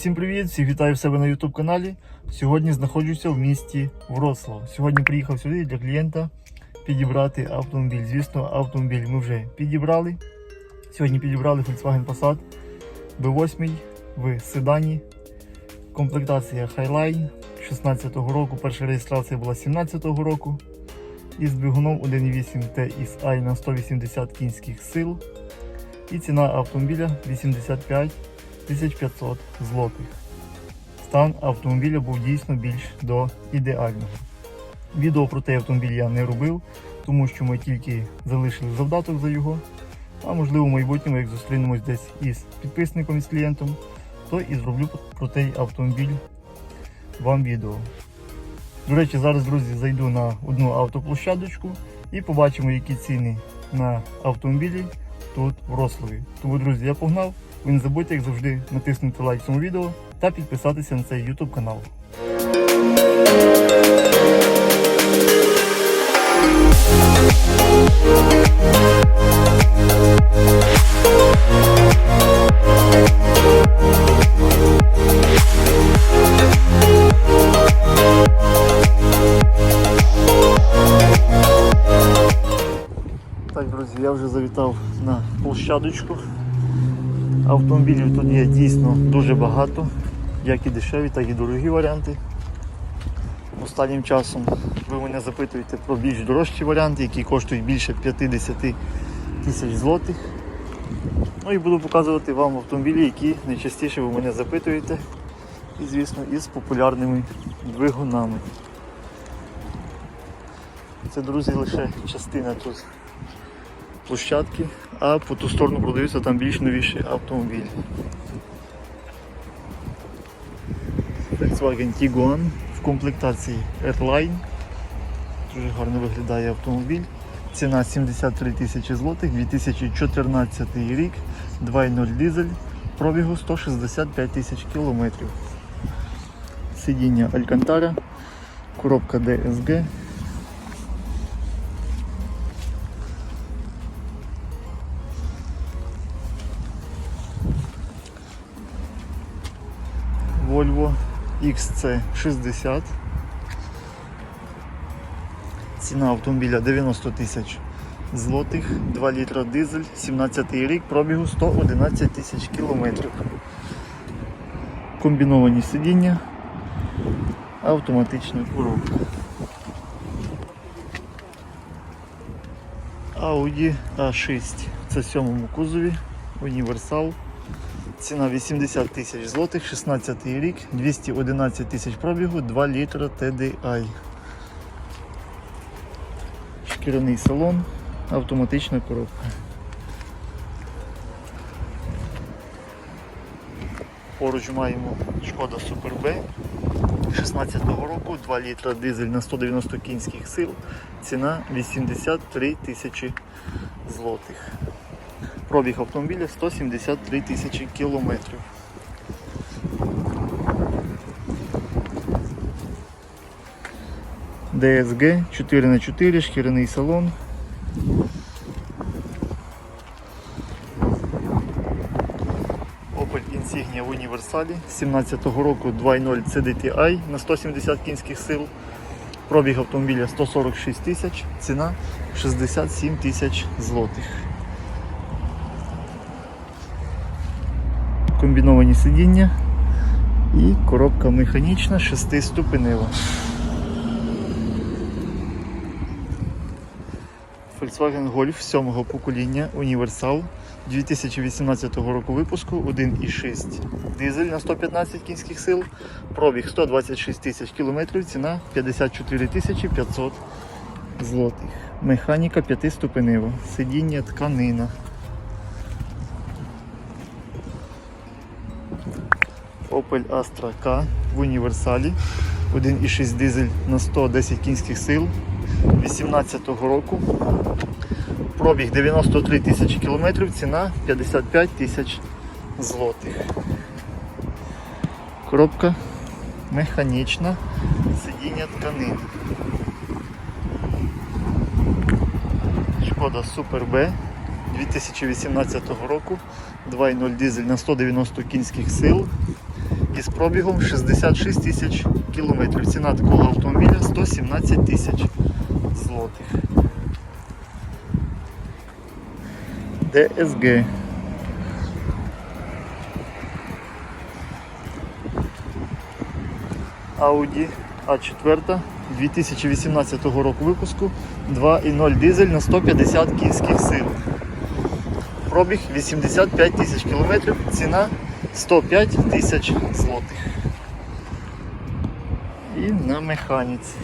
всім привіт! Всіх вітаю в себе на YouTube каналі. Сьогодні знаходжуся в місті Вроцлав. Сьогодні приїхав сюди для клієнта підібрати автомобіль. Звісно, автомобіль ми вже підібрали. Сьогодні підібрали Volkswagen Passat B8 в седані. Комплектація Highline 16-го року. Перша реєстрація була 17-го року. Із двигуном 1.8 TSI на 180 кінських сил. І ціна автомобіля 85 1500 злотих. Стан автомобіля був дійсно більш до ідеального. Відео про цей автомобіль я не робив, тому що ми тільки залишили завдаток за його. А можливо в майбутньому, як зустрінемось десь із підписником із клієнтом, то і зроблю про цей автомобіль вам відео. До речі, зараз, друзі, зайду на одну автоплощадочку і побачимо, які ціни на автомобілі тут в Рослові. Тому, друзі, я погнав. Ви не забудьте, як завжди, натиснути лайк цьому відео та підписатися на цей YouTube канал. Так, друзі, я вже завітав на площадочку. Автомобілів тут є дійсно дуже багато, як і дешеві, так і дорогі варіанти. Останнім часом ви мене запитуєте про більш дорожчі варіанти, які коштують більше 50 тисяч злотих. Ну і буду показувати вам автомобілі, які найчастіше ви мене запитуєте. І, звісно, із популярними двигунами. Це, друзі, лише частина тут площадки, а по ту сторону продаються там більш новіші автомобілі. Volkswagen Tiguan в комплектації Airline. Дуже гарно виглядає автомобіль. Ціна 73 тисячі злотих, 2014 рік, 2.0 дизель, пробігу 165 тисяч кілометрів. Сидіння Alcantara, коробка DSG, Volvo XC60. Ціна автомобіля 90 тисяч злотих, 2 літра дизель, 17 рік, пробігу 111 тисяч кілометрів. Комбіновані сидіння, автоматична коробка. Audi A6 це сьомому кузові, універсал. Ціна 80 тисяч злотих, 16 рік, 211 тисяч пробігу, 2 літра TDI. Шкіряний салон, автоматична коробка. Поруч маємо шкода Super B 16-го року, 2 літра дизель на 190 кінських сил, ціна 83 тисячі злотих. Пробіг автомобіля 173 тисячі кілометрів. DSG 4х4, шкіряний салон. Opel Insignia в універсалі 17-го року 2.0 CDTI на 170 кінських сил. Пробіг автомобіля 146 тисяч, ціна 67 тисяч злотих. Комбіновані сидіння і коробка механічна 6-ступенева. Volkswagen Golf 7 покоління універсал 2018 року випуску 1,6 дизель на 115 кінських сил, пробіг 126 тисяч кілометрів, ціна 54 тисячі 500 злотих. Механіка 5-ступенева, сидіння тканина. Opel Astra K в універсалі. 1,6 дизель на 110 кінських сил 18-го року. Пробіг 93 тисячі кілометрів, ціна 55 тисяч злотих. Коробка механічна, сидіння тканин. Шкода Super B 2018 року, 2.0 дизель на 190 кінських сил із пробігом 66 тисяч кілометрів. Ціна такого автомобіля 117 тисяч злотих. DSG. Audi A4 2018 року випуску 2.0 дизель на 150 кінських сил. Пробіг 85 тисяч кілометрів, ціна 105 тисяч злотих. І на механіці.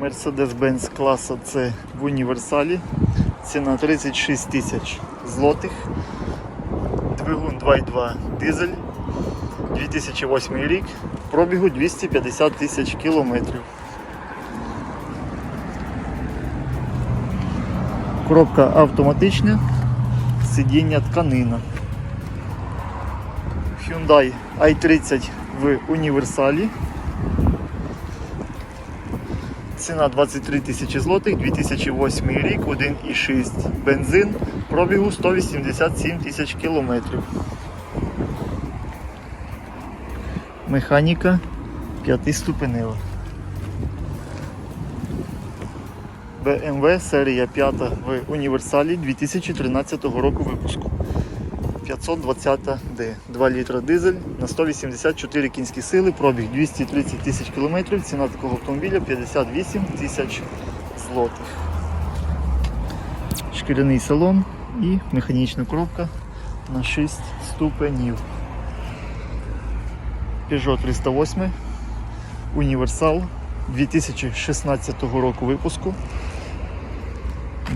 Mercedes-Benz класа C в універсалі. Ціна 36 тисяч злотих. Двигун 2.2 дизель. 2008 рік. Пробігу 250 тисяч кілометрів. Коробка автоматична, сидіння тканина. Hyundai i30 в універсалі. Ціна 23 тисячі злотих, 2008 рік, 1,6 бензин, пробігу 187 тисяч кілометрів. Механіка п'ятиступенева. BMW серія 5 в універсалі 2013 року випуску. 520D. 2 літра дизель на 184 кінські сили, пробіг 230 тисяч кілометрів, ціна такого автомобіля 58 тисяч злотих. Шкіряний салон і механічна коробка на 6 ступенів. Peugeot 308, універсал 2016 року випуску.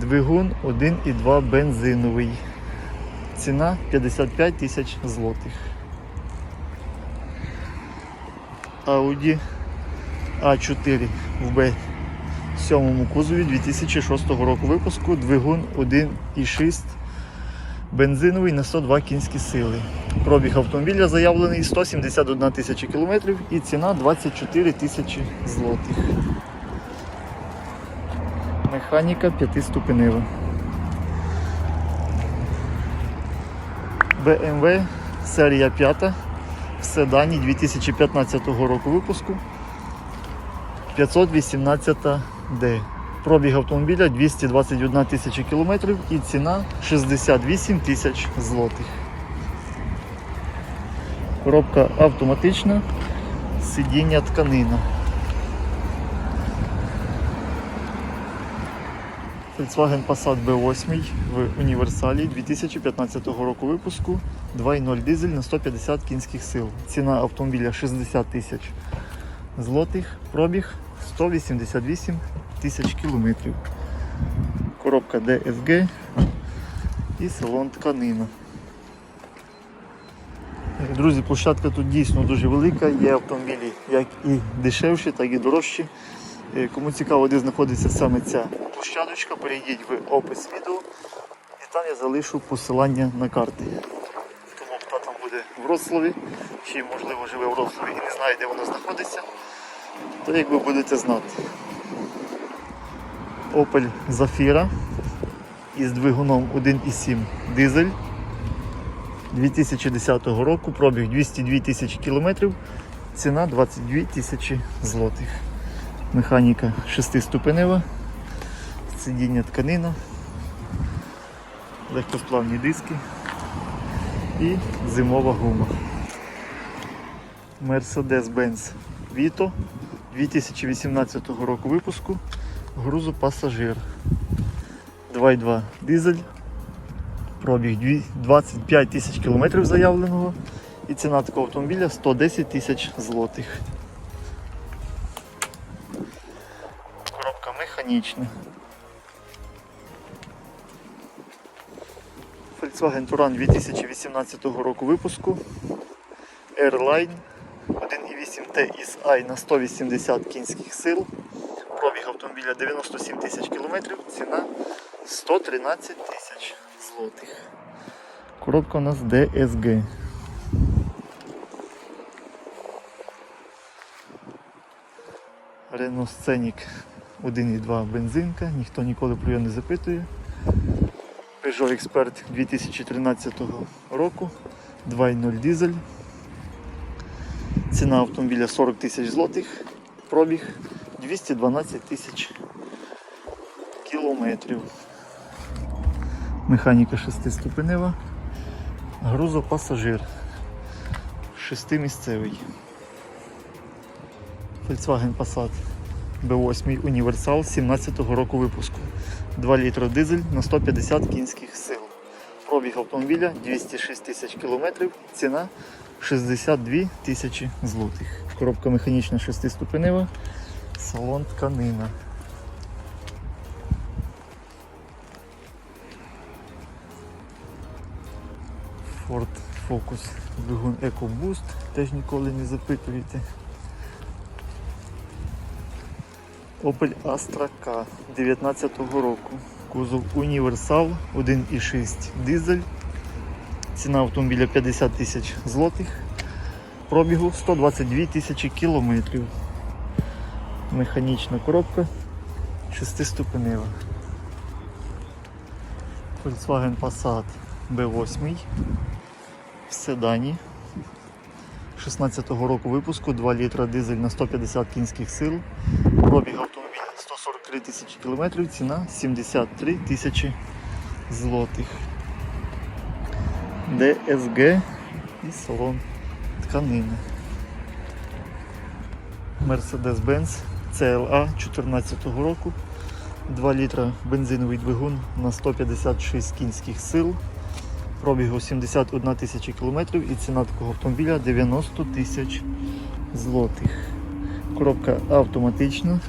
Двигун 1,2 бензиновий. Ціна 55 тисяч злотих. Audi A4 в B7 кузові 2006 року випуску. Двигун 1,6 бензиновий на 102 кінські сили. Пробіг автомобіля заявлений 171 тисяча кілометрів і ціна 24 тисячі злотих. Механіка п'ятиступенева. BMW серія 5 в седані 2015 року випуску 518D. Пробіг автомобіля 221 тисяча кілометрів і ціна 68 тисяч злотих. Коробка автоматична, сидіння тканина. Volkswagen Passat B8 в універсалі 2015 року випуску 2.0 дизель на 150 кінських сил. Ціна автомобіля 60 тисяч злотих, пробіг 188 тисяч кілометрів. Коробка DSG і салон тканина. Друзі, площадка тут дійсно дуже велика, є автомобілі як і дешевші, так і дорожчі. Кому цікаво, де знаходиться саме ця площадочка, перейдіть в опис відео і там я залишу посилання на карти. Тому хто там буде в Вроцлаві, чи можливо живе в Вроцлаві і не знає, де воно знаходиться, то як ви будете знати. Opel Zafira із двигуном 1,7 дизель 2010 року, пробіг 202 тисячі кілометрів, ціна 22 тисячі злотих. Механіка шестиступенева, сидіння тканина, легкосплавні диски і зимова гума. Mercedes-Benz Vito 2018 року випуску, грузопасажир. 2.2 дизель, пробіг 25 тисяч кілометрів заявленого і ціна такого автомобіля 110 тисяч злотих. Коробка механічна. Volkswagen Touran 2018 року випуску. Airline 1.8 TSI на 180 кінських сил. Пробіг автомобіля 97 тисяч кілометрів, ціна 113 тисяч злотих. Коробка у нас DSG. Renault Scenic 1.2 бензинка, ніхто ніколи про його не запитує. Peugeot Expert 2013 року, 2.0 дизель. Ціна автомобіля 40 тисяч злотих, пробіг 212 тисяч кілометрів. Механіка шестиступенева, грузопасажир, шестимісцевий. Volkswagen Passat B8 Універсал 17-го року випуску. 2 літра дизель на 150 кінських сил. Пробіг автомобіля 206 тисяч кілометрів, ціна 62 тисячі злотих. Коробка механічна шестиступенева, салон тканина. Ford Focus двигун EcoBoost, теж ніколи не запитуєте. Opel Astra K 19-го року. Кузов Універсал 1,6 дизель. Ціна автомобіля 50 тисяч злотих. Пробігу 122 тисячі кілометрів. Механічна коробка шестиступенева. Volkswagen Passat B8 в седані 16-го року випуску 2 літра дизель на 150 кінських сил. Пробіг автомобіля 143 тисячі кілометрів, ціна 73 тисячі злотих. DSG і салон тканини. Mercedes-Benz CLA 14 року. 2 літра бензиновий двигун на 156 кінських сил. Пробігу 71 тисяча кілометрів і ціна такого автомобіля 90 тисяч злотих. Коробка автоматична,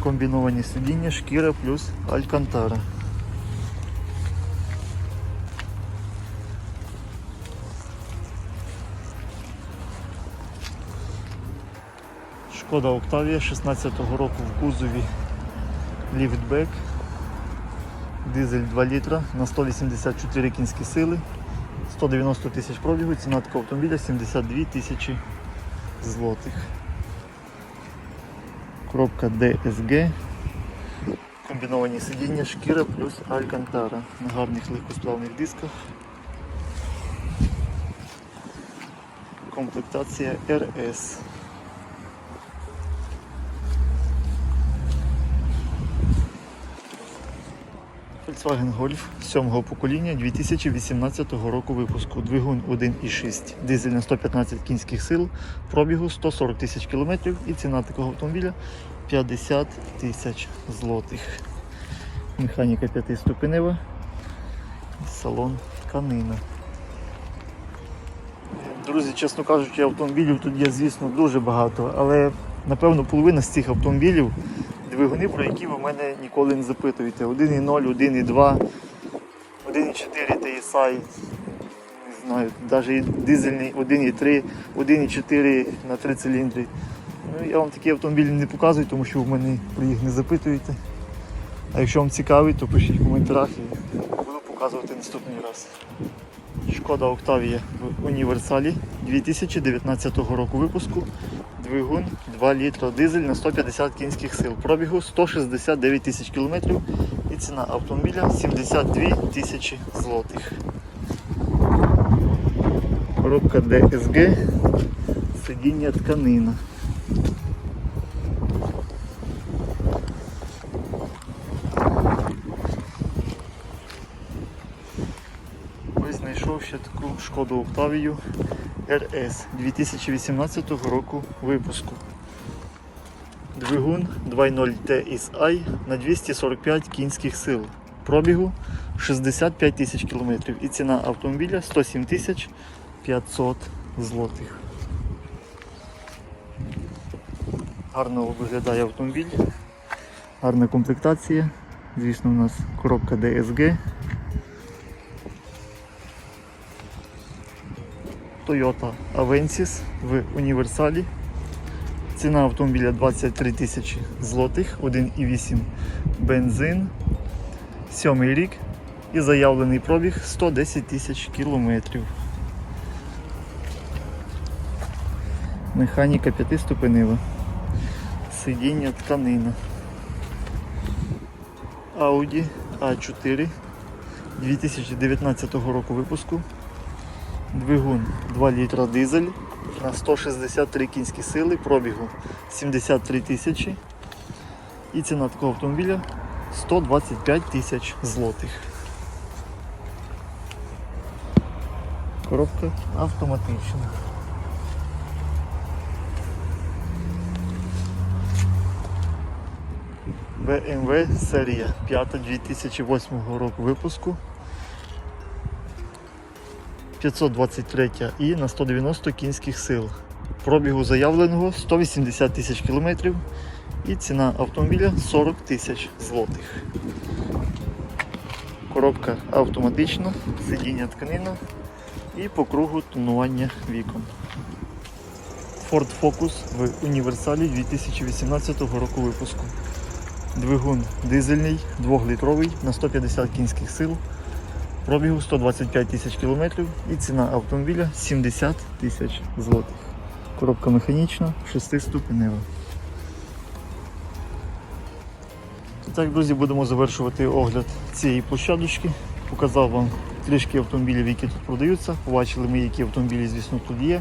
комбіновані сидіння, шкіра плюс алькантара. Шкода Октавія 16-го року в кузові ліфтбек. Дизель 2 літра на 184 кінські сили, 190 тисяч пробігу, ціна автомобіля 72 тисячі злотих. Коробка DSG, комбіновані сидіння, шкіра плюс алькантара на гарних легкосплавних дисках. Комплектація RS. Volkswagen Golf 7 покоління 2018 року випуску. Двигун 1,6, дизель на 115 кінських сил, пробігу 140 тисяч кілометрів і ціна такого автомобіля 50 тисяч злотих. Механіка п'ятиступенева, салон тканина. Друзі, чесно кажучи, автомобілів тут є, звісно, дуже багато, але напевно половина з цих автомобілів двигуни, про які ви мене ніколи не запитуєте. 1.0, 1.2, 1.4 TSI, не знаю, навіть дизельний 1.3, 1.4 на 3 циліндри. Ну, я вам такі автомобілі не показую, тому що ви мене про їх не запитуєте. А якщо вам цікавий, то пишіть в коментарях і буду показувати наступний раз. Шкода Октавія в універсалі 2019 року випуску. Двигун 2 літра дизель на 150 кінських сил. Пробігу 169 тисяч кілометрів і ціна автомобіля 72 тисячі злотих. Коробка DSG, сидіння тканина. Ось знайшов ще таку шкоду Октавію RS 2018 року випуску. Двигун 2.0 TSI на 245 кінських сил. Пробігу 65 тисяч кілометрів і ціна автомобіля 107 тисяч 500 злотих. Гарно виглядає автомобіль, гарна комплектація. Звісно, у нас коробка DSG. Toyota Avensis в універсалі. Ціна автомобіля 23 тисячі злотих, 1,8 бензин, сьомий рік і заявлений пробіг 110 тисяч кілометрів. Механіка п'ятиступенева. Сидіння тканина. Audi A4 2019 року випуску. Двигун 2 літра дизель на 163 кінські сили, пробігу 73 тисячі. І ціна такого автомобіля 125 тисяч злотих. Коробка автоматична. BMW серія 5 2008 року випуску. 523 і на 190 кінських сил. Пробігу заявленого 180 тисяч кілометрів і ціна автомобіля 40 тисяч злотих. Коробка автоматична, сидіння тканина і по кругу тонування вікон. Ford Focus в універсалі 2018 року випуску. Двигун дизельний, 2-літровий на 150 кінських сил. Пробігу 125 тисяч кілометрів і ціна автомобіля 70 тисяч злотих. Коробка механічна, 6-ступенева. Так, друзі, будемо завершувати огляд цієї площадочки. Показав вам трішки автомобілів, які тут продаються. Побачили ми, які автомобілі, звісно, тут є,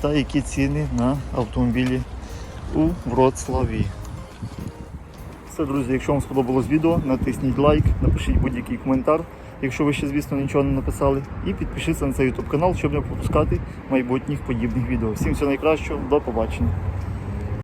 та які ціни на автомобілі у Вроцлаві. Все, друзі, якщо вам сподобалось відео, натисніть лайк, напишіть будь-який коментар, якщо ви ще, звісно, нічого не написали. І підпишіться на цей YouTube канал, щоб не пропускати майбутніх подібних відео. Всім всього найкращого, до побачення.